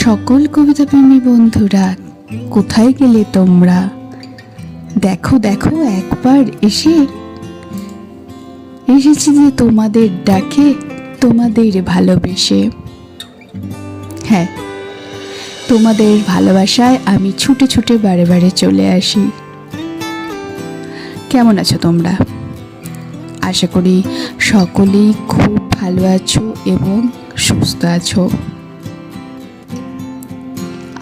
সকল কবিতা প্রেমী বন্ধুরা, কোথায় গেলে তোমরা? দেখো দেখো, একবার এসে এসেছি যে তোমাদের ডাকে, তোমাদের ভালোবেসে। হ্যাঁ তোমাদের ভালোবাসায় আমি ছুটে ছুটে বারে বারে চলে আসি। কেমন আছো তোমরা? আশা করি সকলেই খুব ভালো আছো এবং সুস্থ আছো।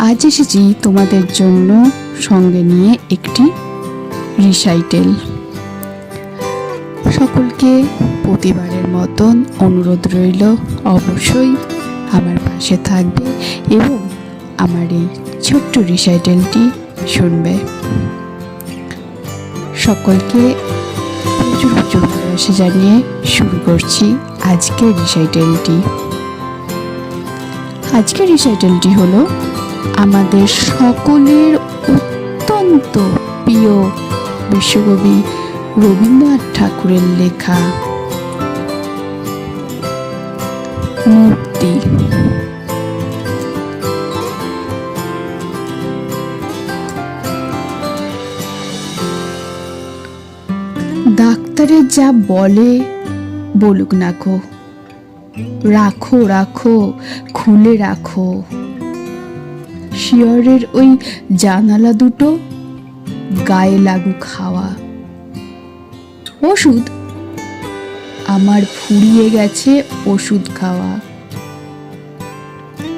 আজ এসেছি তোমাদের জন্য সঙ্গে নিয়ে একটি রিসাইটেল। সকলকে প্রতিবারের মতন অনুরোধ রইল, অবশ্যই আমার পাশে থাকবে এবং আমার এই ছোট্ট রিসাইটেলটি শুনবে। সকলকে প্রচুর প্রচুর ভালোবাসা জানিয়ে শুরু করছি আজকের রিসাইটেলটি। আজকের রিসাইটেলটি হলো আমাদের সকলের অত্যন্ত প্রিয় বিশ্বকবি রবীন্দ্রনাথ ঠাকুরের লেখা মুক্তি ডাক্তারের যা বলে বলুক না কো। রাখো রাখো, খুলে রাখো। শিয়রের ওই জানালা দুটো গায়ে লাগু খাওয়া ওষুধ? আমার ফুরিয়ে গেছে ওষুধ খাওয়া।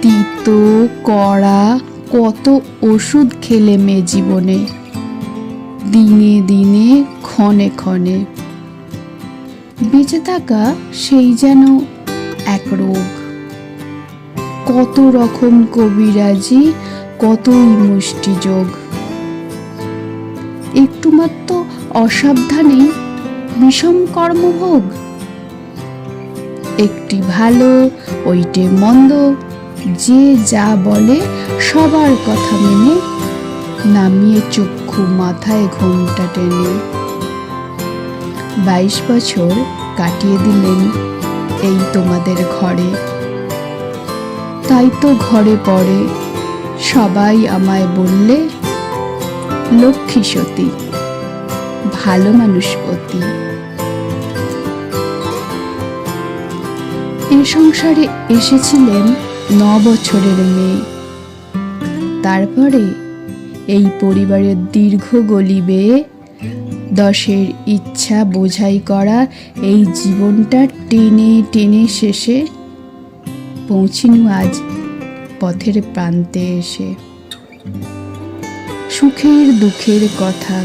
তিতো, কড়া, কত ওষুধ খেলে মে জীবনে। দিনে দিনে, ক্ষণে ক্ষণে। বেঁচে থাকা সেই যেন এক রোগ। কত রকম কবিরাজি কতই মুষ্টি যোগ। একটু মাত্র অসাবধানে বিষম কর্মভোগ। একটি ভালো, ওইটে মন্দ, যে যা বলে সবার কথা মেনে নামিয়ে চক্ষু মাথায় ঘোমটা টেনে। বাইশ বছর কাটিয়ে দিলেন এই তোমাদের ঘরে। তাই তো ঘরে পড়ে সবাই আমায় বললে, লক্ষ্মী সতী, ভালো মানুষ অতি। এ সংসারে এসেছিলেন ন বছরের মেয়ে। তারপরে এই পরিবারের দীর্ঘ গলি বেয়ে দশের ইচ্ছা বোঝাই করা এই জীবনটা টেনে টেনে শেষে পৌঁছিনু আজ পথের প্রান্তে এসে। সুখের দুঃখের কথা।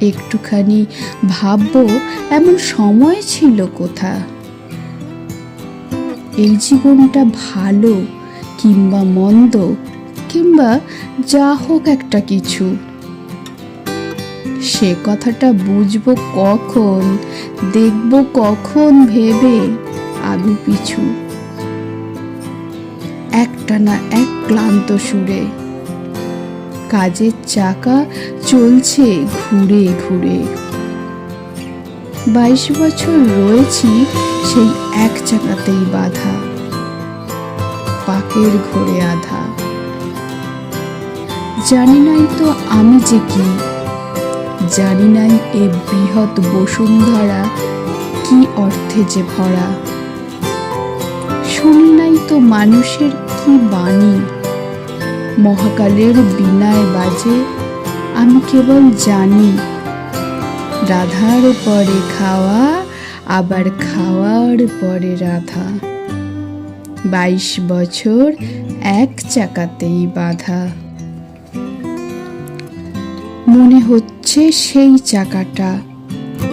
একটুখানি ভাববো, এমন সময় ছিল কোথা? এই জীবনটা ভালো কিংবা মন্দ, কিংবা যা হোক একটা কিছু। সে কথাটা বুঝব কখন, দেখব কখন ভেবে আগু পিছু একটা না এক ক্লান্ত সুরে। কাজের চাকা চলছে ঘুরে ঘুরে। বাইশ বছর রয়েছি সেই এক চাকাতেই বাধা। পাকের ঘোরে আধা। জানি নাই তো আমি যে কি। জানি নাই এ বৃহৎ বসুন্ধরা কি অর্থে যে ভরা। শুনি নাই তো মানুষের কি বাণী? মহাকালের বিনায় বাজে, আমি কেবল জানি। রাধার পরে খাওয়া, আবার খাওয়ার পরে রাধা। বাইশ বছর এক চাকাতেই বাধা। মনে হচ্ছে সেই চাকাটা,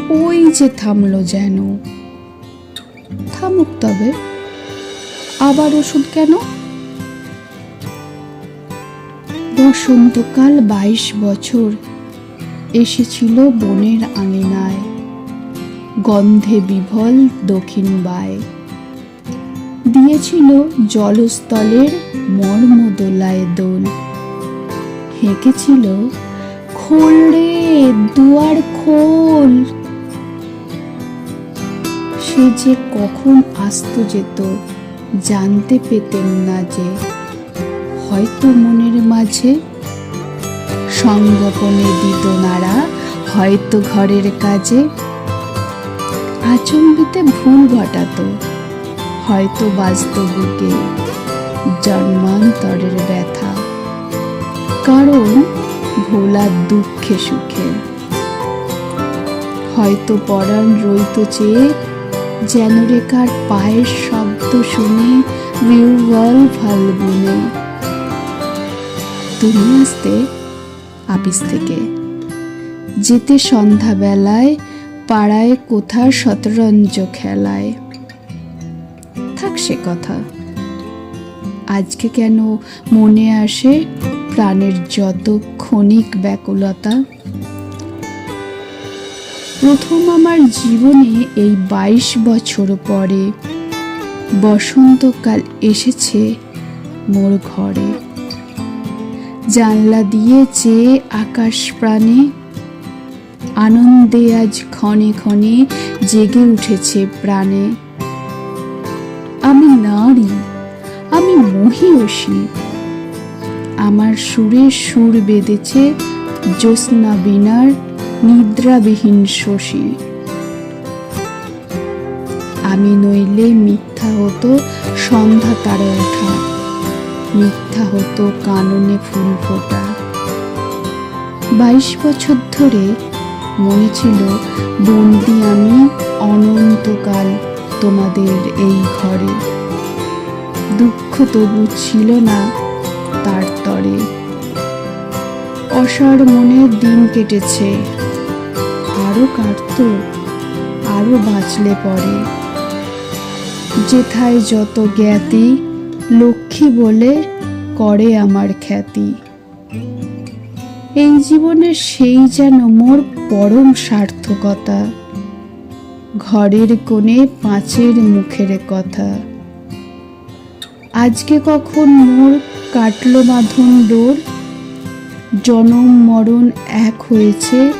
ওই যে থামলো যেন। থামুক তবে। আবার ওষুধ কেন? বসন্তকাল বাইশ বছর, এসেছিল বনের আঙিনায়, গন্ধে বিভল দক্ষিণ বায়। দিয়েছিল জলস্থলের মর্মদোলায় দোল। হেঁকেছিল খোল রে, দুয়ার খোল। সে যে কখন আসতো যেত জানতে পেতেন না যে হয়তো মনের মাঝে সঙ্গোপনে দিত নাড়া হয়তো ঘরের কাজে আচম্বিতে ভুল ঘটাতো। হয়তো বাস্তব বুকে জন্মান্তরের ব্যথা। কারণ ভোলা দুঃখে সুখে। হয়তো পরাণ রইত চেয়ে যেন রেখার পায়ের শব্দ শুনে বিউবল ফাল্গুনে তুমি আসতে আপিস থেকে। যেতে সন্ধ্যাবেলায় পাড়ায় কোথার শতরঞ্জ খেলায়। থাক সে কথা। আজকে কেন মনে আসে প্রাণের যত ক্ষণিক ব্যাকুলতা? প্রথম আমার জীবনে এই বাইশ বছর পরে বসন্তকাল এসেছে মোর ঘরে। জানলা দিয়ে চেয়ে আকাশ প্রাণে, আনন্দে আজ ক্ষণে ক্ষণে জেগে উঠেছে প্রাণে। আমি নারী, আমি মহিয়সী আমার সুরে সুর বেঁধেছে জ্যোৎস্না বিনার নিদ্রাবিহীন শশী। আমি নইলে মিথ্যা হতো সন্ধ্যা তারা ওঠা। মিথ্যা হতো কাননে ফুল ফোটা। বাইশ বছর ধরে মনে ছিল, বন্দি আমি অনন্তকাল তোমাদের এই ঘরে। দুঃখ তবু ছিল না তার তরে। অসার মনে দিন কেটেছে, আরও কাটত, আরও বাঁচলে পরে। যেথায় যত জ্ঞাতি, লক্ষ্মী বলে করে আমার খ্যাতি। এই জীবনে সেই যেন মোর পরম সার্থকতা। ঘরের কোণে পাঁচের মুখের কথা। আজকে কখন মোর কাটলো বাঁধন ডোর, জনম মরণ এক হয়েছে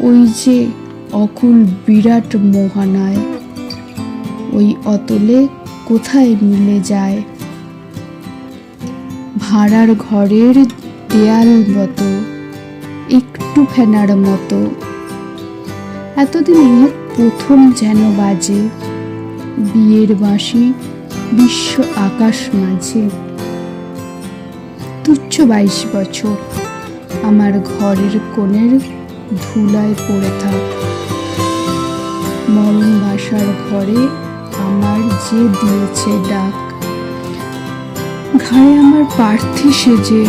ওই যে অকুল বিরাট মোহানায়। ওই অতলে কোথায় মিলে যায়? ভাড়ার ঘরের দেয়াল মতো, একটু ফেনার মতো। এতদিনে প্রথম যেন বাজে বিয়ের বাঁশি বিশ্ব আকাশ মাঝে। তুচ্ছ বাইশ বছর আমার ঘরের কোণের ধুলায় পড়ে থাক। মরণ বাসার ঘরে আমার যে দিয়েছে ডাক। ঘাড়ে আমার প্রার্থী সেজে,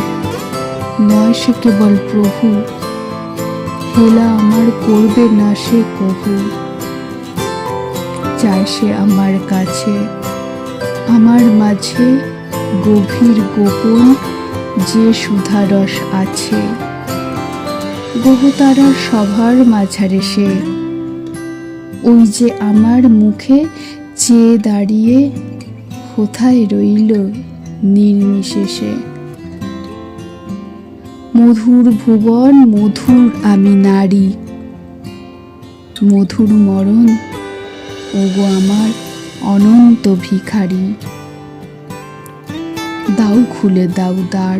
নয় সে কেবল প্রভু। হেলা আমার করবে না সে কভু চায় সে আমার কাছে, আমার মাঝে গভীর গোপন যে সুধারস আছে। বহুতারার সভার মাঝারে সে, ওই যে আমার মুখে চেয়ে দাঁড়িয়ে কোথায় রইল নির্নিশেষে মধুর ভুবন, মধুর আমি নারী। মধুর মরণ, ওগো আমার অনন্ত ভিখারি। দাও খুলে দাও দ্বার।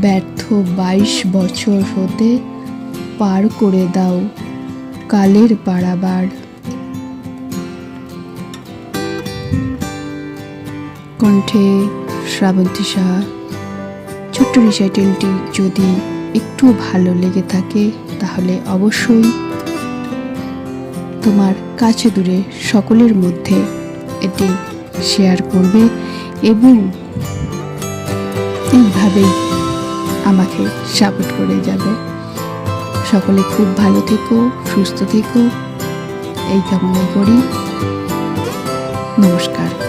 ব্যর্থ বাইশ বছর হতে পার করে দাও কালের পাড়াবার কণ্ঠে শ্রাবন্তী সাহা ছোট্ট রিসাইটেলটি যদি একটু ভালো লেগে থাকে, তাহলে অবশ্যই তোমার কাছে দূরে সকলের মধ্যে এটি শেয়ার করবে এবং এইভাবেই আমাকে সাপোর্ট করে যাবে। সকলে খুব ভালো থেকো, সুস্থ থেকো। এই কামনা করি। নমস্কার।